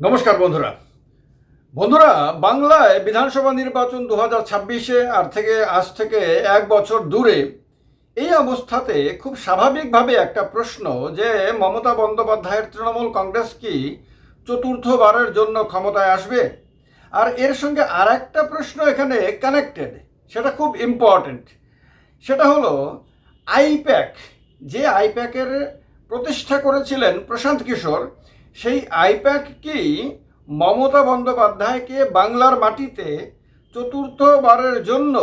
নমস্কার বন্ধুরা। বন্ধুরা, বাংলায় বিধানসভা নির্বাচন দু হাজার ছাব্বিশে আর থেকে আজ থেকে এক বছর দূরে, এই অবস্থাতে খুব স্বাভাবিকভাবে একটা প্রশ্ন যে মমতা বন্দ্যোপাধ্যায়ের তৃণমূল কংগ্রেস কি চতুর্থবারের জন্য ক্ষমতায় আসবে? আর এর সঙ্গে আর একটা প্রশ্ন এখানে কানেক্টেড সেটা খুব ইম্পর্ট্যান্ট সেটা হলো আইপ্যাক, যে আইপ্যাকের প্রতিষ্ঠা করেছিলেন প্রশান্ত কিশোর সেই আইপ্যাক কি মমতা বন্দ্যোপাধ্যায়কে বাংলার মাটিতে চতুর্থবারের জন্য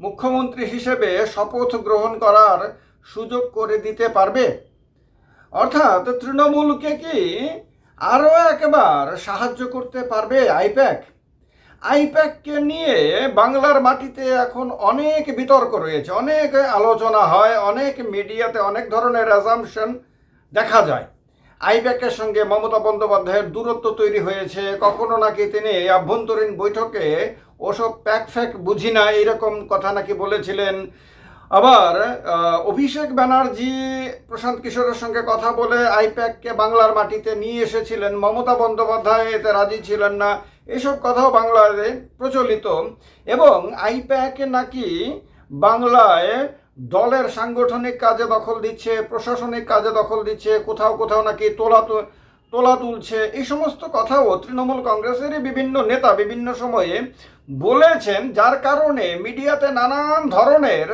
মুখ্যমন্ত্রী হিসেবে শপথ গ্রহণ করার সুযোগ করে দিতে পারবে। অর্থাৎ তৃণমূলকে কি আরও একবার সাহায্য করতে পারবে আইপ্যাক? আইপ্যাককে নিয়ে বাংলার মাটিতে এখন অনেক বিতর্ক রয়েছে, অনেক আলোচনা হয়, অনেক মিডিয়াতে অনেক ধরনের অ্যাজামশন দেখা যায়। আইপ্যাকের সঙ্গে মমতা বন্দ্যোপাধ্যায়ের দূরত্ব তৈরি হয়েছে। কখনো নাকি তিনি আভ্যন্তরীণ বৈঠকে ওসব প্যাক ফ্যাক বুঝি না এরকম কথা নাকি বলেছিলেন। আবার অভিষেক ব্যানার্জি, প্রশান্ত কিশোরের সঙ্গে কথা বলে আইপ্যাককে বাংলার মাটিতে নিয়ে এসেছিলেন। মমতা বন্দ্যোপাধ্যায় এতে রাজি ছিলেন না। এসব কথাও বাংলায় প্রচলিত। এবং আইপ্যাকে নাকি বাংলায় দলের সাংগঠনিক কাজে দখল দিচ্ছে, প্রশাসনিক কাজে দখল দিচ্ছে, কোথাও কোথাও নাকি তোলা তোলা তুলছে। এই সমস্ত কথাও তৃণমূল কংগ্রেসেরই বিভিন্ন নেতা বিভিন্ন সময়ে বলেছেন, যার কারণে মিডিয়াতে নানান ধরনের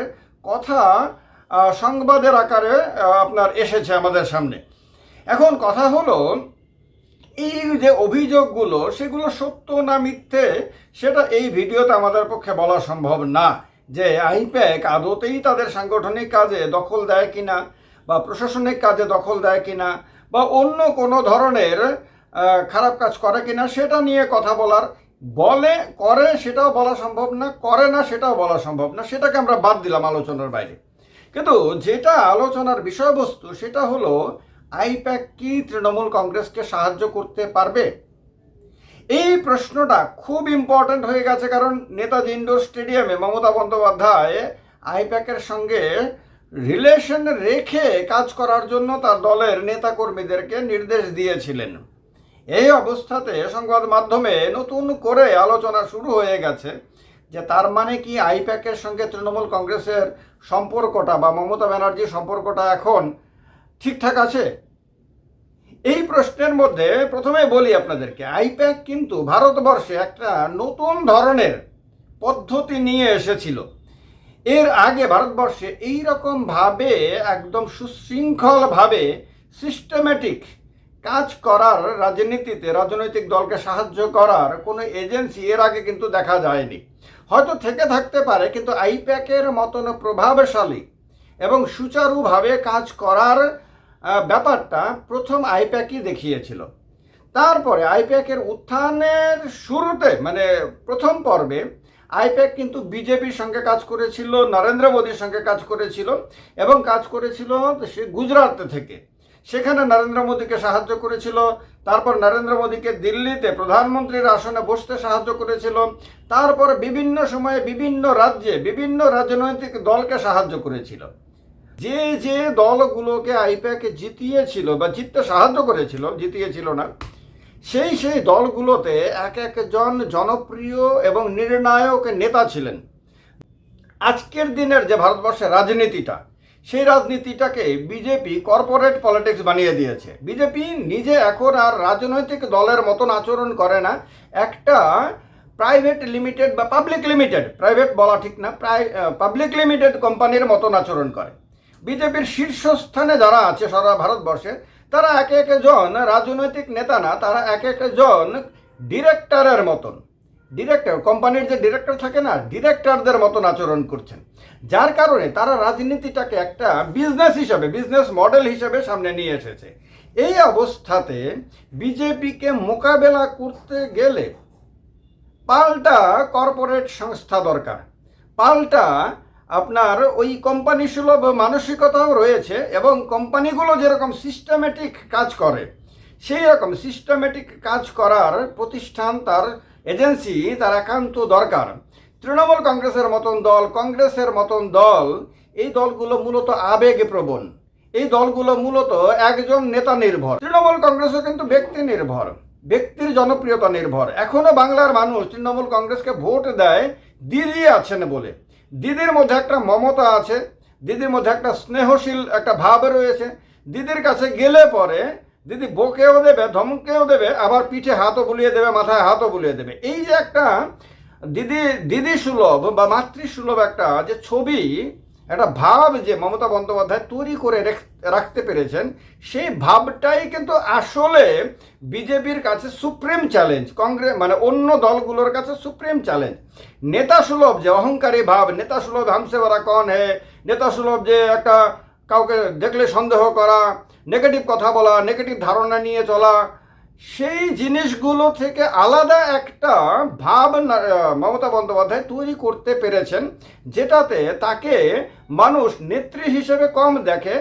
কথা সংবাদের আকারে আপনার এসেছে আমাদের সামনে। এখন কথা হলো, এই যে অভিযোগগুলো, সেগুলো সত্য না মিথ্যে, সেটা এই ভিডিওতে আমাদের পক্ষে বলা সম্ভব না। যে আইপ্যাক আদতেই তাদের সাংগঠনিক কাজে দখল দেয় কিনা, বা প্রশাসনিক কাজে দখল দেয় কিনা, বা অন্য কোনো ধরনের খারাপ কাজ করে কিনা সেটা নিয়ে কথা বলার। বলে, করে সেটাও বলা সম্ভব না, করে না সেটাও বলা সম্ভব না, সেটাকে আমরা বাদ দিলাম আলোচনার বাইরে। কিন্তু যেটা আলোচনার বিষয়বস্তু সেটা হলো, আইপ্যাক কি তৃণমূল কংগ্রেসকে সাহায্য করতে পারবে? এই প্রশ্নটা খুব ইম্পর্ট্যান্ট হয়ে গেছে কারণ নেতাজি ইন্ডোর স্টেডিয়ামে মমতা বন্দ্যোপাধ্যায় আইপ্যাকের সঙ্গে রিলেশন রেখে কাজ করার জন্য তার দলের নেতাকর্মীদেরকে নির্দেশ দিয়েছিলেন। এই অবস্থাতে সংবাদ মাধ্যমে নতুন করে আলোচনা শুরু হয়ে গেছে যে তার মানে কি আইপ্যাকের সঙ্গে তৃণমূল কংগ্রেসের সম্পর্কটা বা মমতা ব্যানার্জির সম্পর্কটা এখন ঠিকঠাক আছে? এই প্রশ্নের মধ্যে প্রথমে বলি আপনাদেরকে, আইপ্যাক কিন্তু ভারতবর্ষে একটা নতুন ধরনের পদ্ধতি নিয়ে এসেছিল। এর আগে ভারতবর্ষে এই ভাবে একদম সুশৃঙ্খলভাবে সিস্টেমেটিক কাজ করার রাজনীতিতে, রাজনৈতিক দলকে সাহায্য করার কোনো এজেন্সি এর আগে কিন্তু দেখা যায়নি। হয়তো থেকে থাকতে পারে, কিন্তু আইপ্যাকের মতন প্রভাবশালী এবং সুচারুভাবে কাজ করার ব্যাপারটা প্রথম আইপ্যাকই দেখিয়েছিল। তারপরে আইপ্যাকের উত্থানের শুরুতে মানে প্রথম পর্বে, আইপ্যাক কিন্তু বিজেপির সঙ্গে কাজ করেছিল, নরেন্দ্র মোদীর সঙ্গে কাজ করেছিল এবং কাজ করেছিল সে গুজরাট থেকে। সেখানে নরেন্দ্র মোদীকে সাহায্য করেছিল, তারপর নরেন্দ্র মোদীকে দিল্লিতে প্রধানমন্ত্রীর আসনে বসতে সাহায্য করেছিল, তারপর বিভিন্ন সময়ে বিভিন্ন রাজ্যে, বিভিন্ন রাজনৈতিক দলকে সাহায্য করেছিল। যে যে দলগুলোকে আইপ্যাক জিতিয়েছিল বা জিততে সাহায্য করেছিল, জিতিয়েছিল না, সেই সেই দলগুলোতে এক একজন জনপ্রিয় এবং নির্ণায়ক নেতা ছিলেন। আজকের দিনের যে ভারতবর্ষের রাজনীতিটা, সেই রাজনীতিটাকে বিজেপি কর্পোরেট পলিটিক্স বানিয়ে দিয়েছে। বিজেপি নিজে এখন আর রাজনৈতিক দলের মতন আচরণ করে না। একটা প্রাইভেট লিমিটেড বা পাবলিক লিমিটেড, প্রাইভেট বলা ঠিক না প্রায় পাবলিক লিমিটেড কোম্পানির মতন আচরণ করে। বিজেপির শীর্ষস্থানে যারা আছে সারা ভারতবর্ষে, তারা এক একজন রাজনৈতিক নেতা না, তারা এক একজন ডিরেক্টরের মতন। ডিরেক্টর, কোম্পানির যে ডিরেক্টর থাকে না, ডিরেক্টরদের মতন আচরণ করছেন। যার কারণে তারা রাজনীতিটাকে একটা বিজনেস হিসাবে বিজনেস মডেল হিসাবে সামনে নিয়ে এসেছে। এই অবস্থাতে বিজেপিকে মোকাবেলা করতে গেলে পাল্টা কর্পোরেট সংস্থা দরকার। পাল্টা আপনার ওই কোম্পানি সুলভ মানসিকতাও রয়েছে এবং কোম্পানিগুলো যেরকম সিস্টেমেটিক কাজ করে, সেই রকম সিস্টেমেটিক কাজ করার প্রতিষ্ঠান তার এজেন্সি তার একান্ত দরকার। তৃণমূল কংগ্রেসের মতন দল, কংগ্রেসের মতন দল, এই দলগুলো মূলত আবেগে প্রবণ এই দলগুলো মূলত একজন নেতা নির্ভর। তৃণমূল কংগ্রেসও কিন্তু ব্যক্তি নির্ভর, ব্যক্তির জনপ্রিয়তা নির্ভর। এখনও বাংলার মানুষ তৃণমূল কংগ্রেসকে ভোট দেয় দিদি আছেন বলে। দিদির মধ্যে একটা মমতা আছে, দিদির মধ্যে একটা স্নেহশীল একটা ভাব রয়েছে, দিদির কাছে গেলে পরে দিদি বকেও দেবে, ধমকেও দেবে, আবার পিঠে হাতও বুলিয়ে দেবে, মাথায় হাতও বুলিয়ে দেবে। এই যে একটা দিদি দিদি সুলভ বা মাতৃসুলভ একটা যে ছবি একটা ভাব যে মমতা বন্দ্যোপাধ্যায় তৈরি করে রেখ- রাখতে পেরেছেন, সেই ভাবটাই কিন্তু আসলে বিজেপির কাছে সুপ্রিম চ্যালেঞ্জ কংগ্রেস মানে অন্য দলগুলোর কাছে সুপ্রিম চ্যালেঞ্জ। নেতা সুলভ যে অহংকারী ভাব, নেতা সুলভ হামসে ওরা কন হে, নেতা সুলভ যে একটা কাউকে দেখলে সন্দেহ করা নেগেটিভ কথা বলা নেগেটিভ ধারণা নিয়ে চলা সেই জিনিসগুলো থেকে আলাদা একটা ভাব মমতা বন্দ্যোপাধ্যায় তৈরি করতে পেরেছেন, যেটাতে তাকে মানুষ নেত্রী হিসেবে কম দেখে,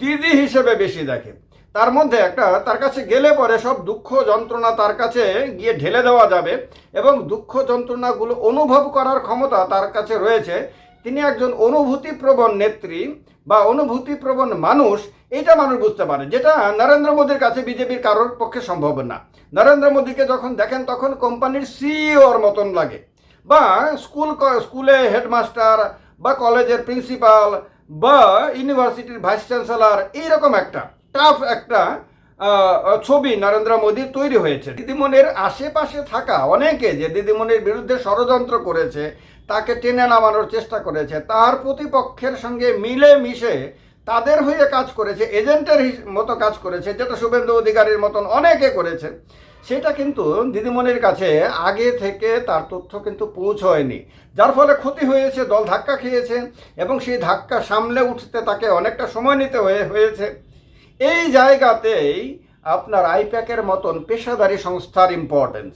দিদি হিসেবে বেশি দেখে। তার মধ্যে একটা, তার কাছে গেলে পরে সব দুঃখ যন্ত্রণা তার কাছে গিয়ে ঢেলে দেওয়া যাবে এবং দুঃখ যন্ত্রণাগুলো অনুভব করার ক্ষমতা তার কাছে রয়েছে। তিনি একজন অনুভূতিপ্রবণ নেত্রী বা অনুভূতিপ্রবণ মানুষ এটা মানুষ বুঝতে পারে। যেটা নরেন্দ্র মোদীর কাছে বিজেপির কারোর পক্ষে সম্ভব না। নরেন্দ্র মোদীকে যখন দেখেন, তখন কোম্পানির সিইওর মতন লাগে। বা স্কুল স্কুলে হেডমাস্টার, বা কলেজের প্রিন্সিপাল, বা ইউনিভার্সিটির ভাইস চ্যান্সেলর, এইরকম একটা টাফ একটা ছবি নরেন্দ্র মোদীর তৈরি হয়েছে। দিদিমণির আশেপাশে থাকা অনেকে যে দিদিমণির বিরুদ্ধে ষড়যন্ত্র করেছে, তাকে টেনে নামানোর চেষ্টা করেছে, তার প্রতিপক্ষের সঙ্গে মিলে মিশে তাদের হয়ে কাজ করেছে, এজেন্টের মতো কাজ করেছে, যেটা শুভেন্দু অধিকারীর মতন অনেকে করেছে। সেটা কিন্তু দিদিমণির কাছে আগে থেকে তার তথ্য কিন্তু পৌঁছয়নি। যার ফলে ক্ষতি হয়েছে, দল ধাক্কা খেয়েছে এবং সেই ধাক্কা সামলে উঠতে তাকে অনেকটা সময় নিতে হয়ে, হয়েছে। এই জায়গাতেই আপনার আইপ্যাকের মতন পেশাদারি সংস্থার ইম্পর্টেন্স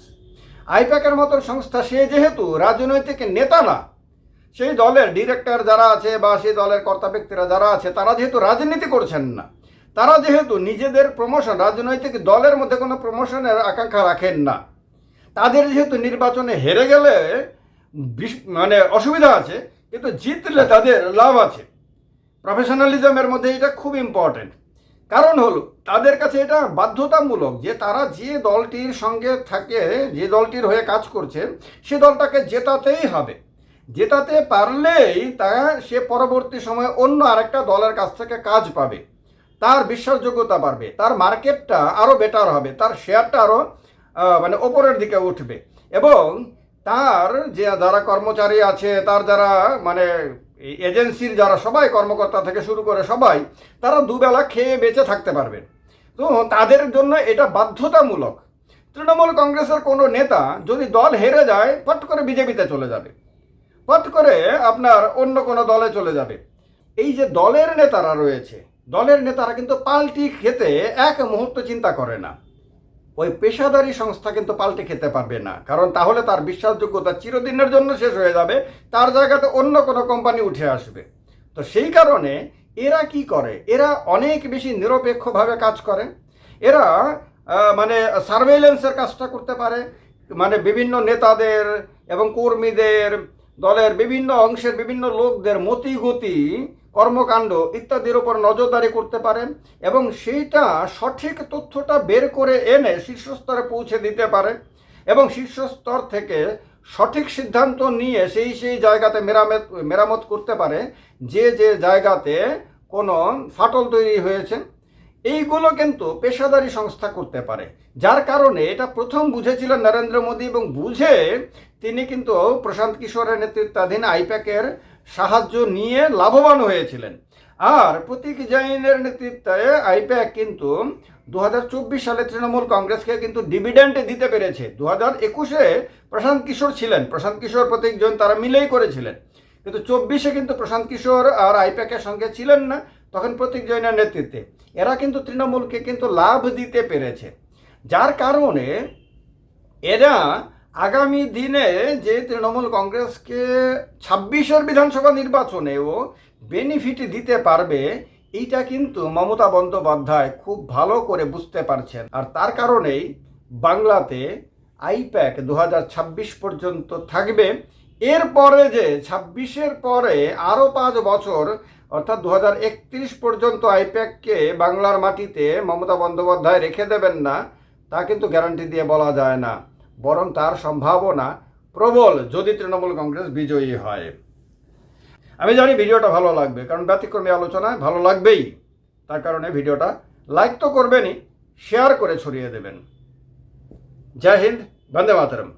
আইপ্যাকের মতন সংস্থা, সে যেহেতু রাজনৈতিক নেতা না সেই দলের ডিরেক্টর যারা আছে বা সেই দলের কর্তা ব্যক্তিরা যারা আছে, তারা যেহেতু রাজনীতি করছেন না, তারা যেহেতু নিজেদের প্রমোশন রাজনৈতিক দলের মধ্যে কোনো প্রমোশনের আকাঙ্ক্ষা রাখেন না, তাদের যেহেতু নির্বাচনে হেরে গেলে মানে অসুবিধা আছে, কিন্তু জিতলে তাদের লাভ আছে। প্রফেশনালিজমের মধ্যে এটা খুব ইম্পর্টেন্ট কারণ হলো, তাদের কাছে এটা বাধ্যতামূলক যে তারা যে দলটির সঙ্গে থাকে, যে দলটির হয়ে কাজ করছে, সে দলটাকে জেতাতেই হবে। জেতাতে পারলেই তা সে পরবর্তী সময়ে অন্য আরেকটা দলের কাছ থেকে কাজ পাবে। তার বিশ্বাসযোগ্যতা বাড়বে, তার মার্কেটটা আরও বেটার হবে, তার শেয়ারটা আরও মানে ওপরের দিকে উঠবে। এবং তার যে যারা কর্মচারী আছে, তার যারা মানে এজেন্সির যারা সবাই, কর্মকর্তা থেকে শুরু করে সবাই, তারা দুবেলা খেয়ে বেঁচে থাকতে পারবেন তো তাদের জন্য এটা বাধ্যতামূলক। তৃণমূল কংগ্রেসের কোনো নেতা যদি দল হেরে যায়, ফট করে বিজেপিতে চলে যাবে। ফট করে আপনার অন্য কোনো দলে চলে যাবে। এই যে দলের নেতারা রয়েছে, দলের নেতারা কিন্তু পাল্টি খেতে এক মুহূর্ত চিন্তা করে না। ওই পেশাদারি সংস্থা কিন্তু পাল্টে খেতে পারবে না, কারণ তাহলে তার বিশ্বাসযোগ্যতা চিরদিনের জন্য শেষ হয়ে যাবে, তার জায়গাতে অন্য কোনো কোম্পানি উঠে আসবে। তো সেই কারণে এরা কি করে? এরা অনেক বেশি নিরপেক্ষভাবে কাজ করে। এরা মানে সার্ভেইলেন্সের কাজটা করতে পারে। মানে বিভিন্ন নেতাদের এবং কর্মীদের দলের বিভিন্ন অংশের বিভিন্ন লোকদের মতিগতি, কর্মকাণ্ড ইত্যাদির উপর নজরদারি করতে পারেন এবং সেইটা সঠিক তথ্যটা বের করে এনে শীর্ষস্তরে পৌঁছে দিতে পারে এবং শীর্ষস্তর থেকে সঠিক সিদ্ধান্ত নিয়ে সেই সেই জায়গাতে মেরামত মেরামত করতে পারে যে যে জায়গাতে কোনো ফাটল তৈরি হয়েছে। এইগুলো কিন্তু পেশাদারি সংস্থা করতে পারে। যার কারণে এটা প্রথম বুঝেছিলেন নরেন্দ্র মোদী এবং বুঝে তিনি কিন্তু প্রশান্ত কিশোরের নেতৃত্বাধীন আইপ্যাকের সাহায্য নিয়ে লাভবান হয়েছিলেন। আর প্রতীক জৈনের নেতৃত্বে আইপ্যাক কিন্তু দু হাজার চব্বিশ সালে তৃণমূল কংগ্রেসকে কিন্তু ডিভিডেন্ড দিতে পেরেছে। দু হাজার একুশে প্রশান্ত কিশোর ছিলেন। প্রশান্ত কিশোর, প্রতীক জৈন তারা মিলেই করেছিলেন। কিন্তু চব্বিশে কিন্তু প্রশান্ত কিশোর আর আইপ্যাকের সঙ্গে ছিলেন না তখন প্রতীক জৈনের নেতৃত্বে। এরা কিন্তু তৃণমূলকে কিন্তু লাভ দিতে পেরেছে। যার কারণে এরা আগামী দিনে যে তৃণমূল কংগ্রেসকে ছাব্বিশের বিধানসভা নির্বাচনেও বেনিফিট দিতে পারবে, এইটা কিন্তু মমতা বন্দ্যোপাধ্যায় খুব ভালো করে বুঝতে পারছেন। আর তার কারণেই বাংলাতে আইপ্যাক দু হাজার ছাব্বিশ পর্যন্ত থাকবে। এরপরে যে ছাব্বিশের পরে আরও পাঁচ বছর, অর্থাৎ দু হাজার একত্রিশ পর্যন্ত আইপ্যাককে বাংলার মাটিতে মমতা বন্দ্যোপাধ্যায় রেখে দেবেন না তা কিন্তু গ্যারান্টি দিয়ে বলা যায় না। বরং তার সম্ভাবনা প্রবল যদি তৃণমূল কংগ্রেস বিজয়ী হয়। আমি জানি ভিডিওটা ভালো লাগবে, কারণ ব্যতিক্রমী আলোচনায় ভালো লাগবেই। তার কারণে ভিডিওটা লাইক তো করবেনই শেয়ার করে ছড়িয়ে দেবেন। জয় হিন্দ, বন্দে মাতরম।